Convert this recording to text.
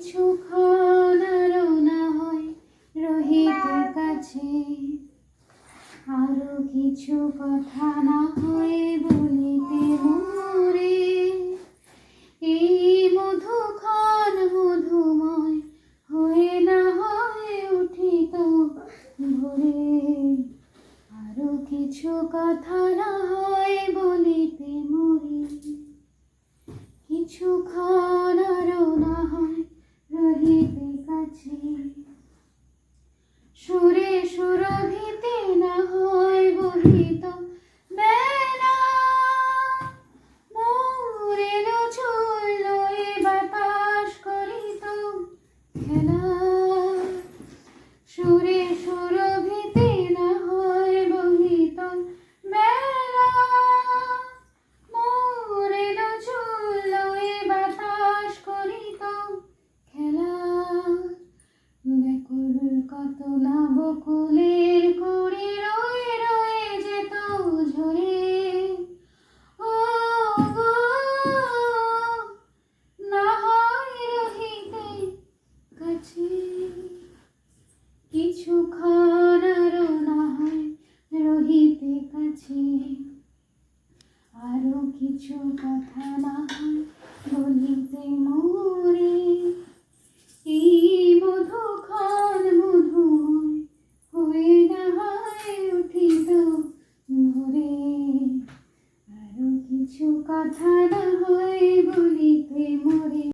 কিছুক্ষণ আরও না হয় রহিতে কাছে। আরও কিছু কথা না হয় বলিতে মোরে এই মধুক্ষণ মধুময় হয়ে না হয় উঠিত ভোরে। আরও কিছু কথা না হয় বলিতে মরি কিছুক্ষণ সুরে সুরভিতে না হয় বহিত মেলা। মোরের ঝুল এ বাতাস করিত খেলা। ব্যাকুল কত না বকুলের কুড়ি কিছু কথা না বলিতে মরে এই মধুক্ষণ মধুময় হয়ে না হয় উঠিত ভোরে আরও কিছু কথা না হয় বলিতে মরে